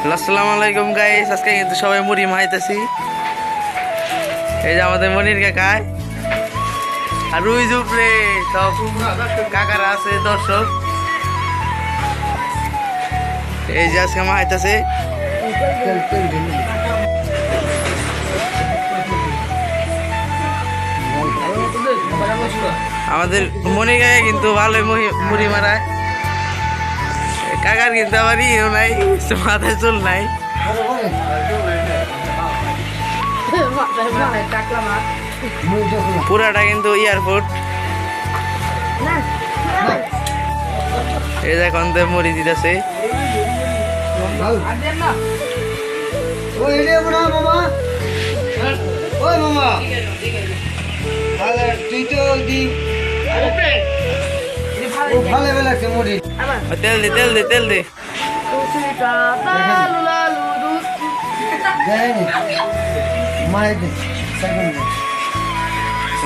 আসসালামু আলাইকুম গাইস আজকে কিন্তু সবাই মুড়ি মাইতেছি এই যে আমাদের মনির কাকায় আর রুই জুপরে সব কাকারা আছে, দর্শক। এই যে আজকে মাইতেছে আমাদের মনির কাকা কিন্তু ভালোই মুড়ি মারায়। কাকার কিন্তু আবার ইয়েও নাই মাথায় চুল নাই। পুরাটা কিন্তু এয়ারপোর্ট। এই যে এখন তো মুড়ি দিতেছে। তুই তো দি। ও ভালো লাগছে মুড়ি তেল দে তেল দে তেল দে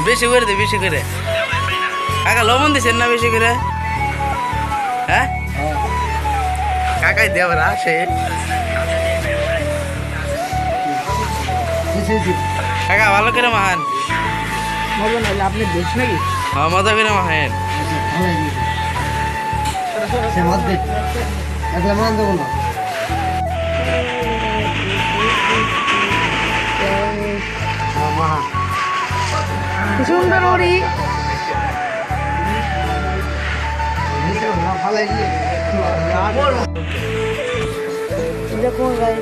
বেশি করে দে বেশি করে কাকা লবণ দিছেন না বেশি করে হ্যাঁ কাকাই দে আবার আসে কাকা ভালো করে মাহান মজা নাইলে আপনি বেশ নাকি হ্যাঁ মজা করে মাহেন সে মত দে। একলা মান দেবো না। সুন্দর ওরি দেখুন গাই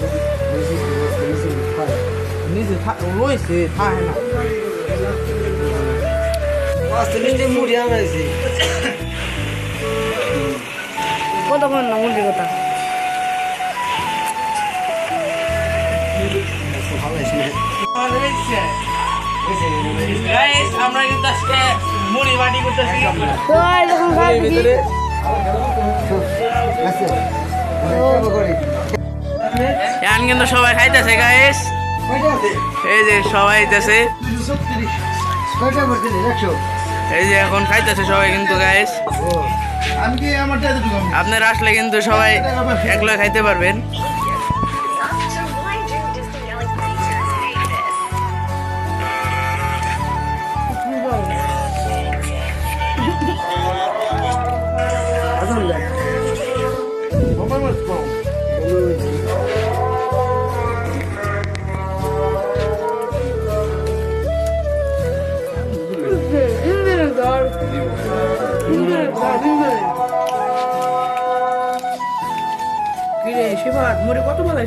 নিজে রয়েছে থাকে না আস্তে মুড়ি আনাইছি। না কথা? আমরা কিন্তু আজকে মুড়ি বাটি করতেছি। তো এই দেখুন গাই ভিতরে করে এখন কিন্তু সবাই খাইতেছে গাইস এই যে সবাই খাইতেছে। এই যে এখন খাইতেছে সবাই কিন্তু গাইস আপনারা আসলে কিন্তু সবাই একলা খাইতে পারবেন। কিরে শিবাত মরে কত ভালো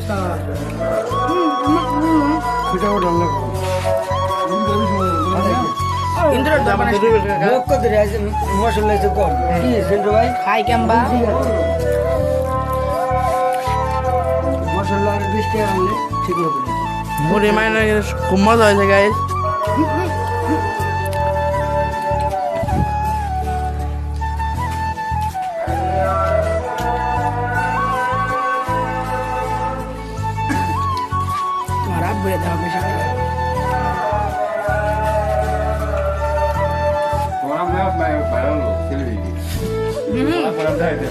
সেটা ওটা অন্য ইন্দ্রের দোকানে লোক কত আছে মশলা আছে কম। কি সেন্টু ভাই? খাই কেমবা। মশলা আর বিশ আনলে ঠিক হবে। মুড়ি মাইনে খুব মজা হয়েছে গাইস এই যে।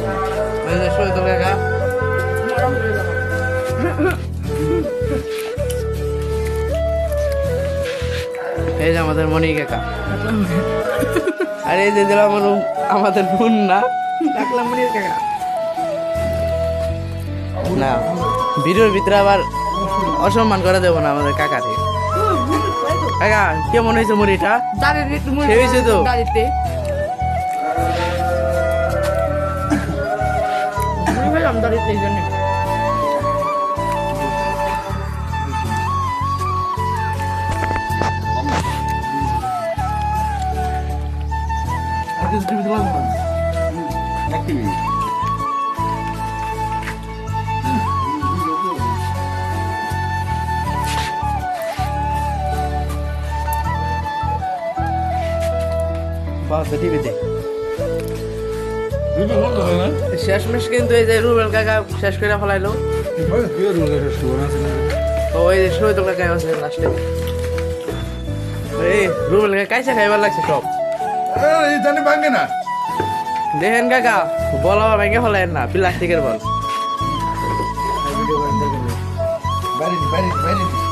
এই আমাদের মনি কাকা আর এই যে দিলাম আমার- আমাদের বোন না ডাকলাম মনির কাকা না ভিডিওর ভিতরে আবার অসম্মান করে দেবো না আমাদের কাকাকে কাকা কেমন হয়েছে মুড়িটা? দাদির একটু মুড়ি হয়েছে তো? দাদিতে মুড়ি খেলাম দাদিতে এই জন্য। বাস টিভিতে শেষমেশ কিন্তু এই যে রুবেল কাকা শেষ করে ফেলাইলো। ও এই যে শহীদ কাকা আছে লাস্টে এই রুবেল কাকা কাইসা খাইবার লাগছে সব। জানি ভাঙে না। দেখেন কাকা বল আবার ভেঙে ফেলেন না প্লাস্টিকের বল। ভিডিও করে বাইরে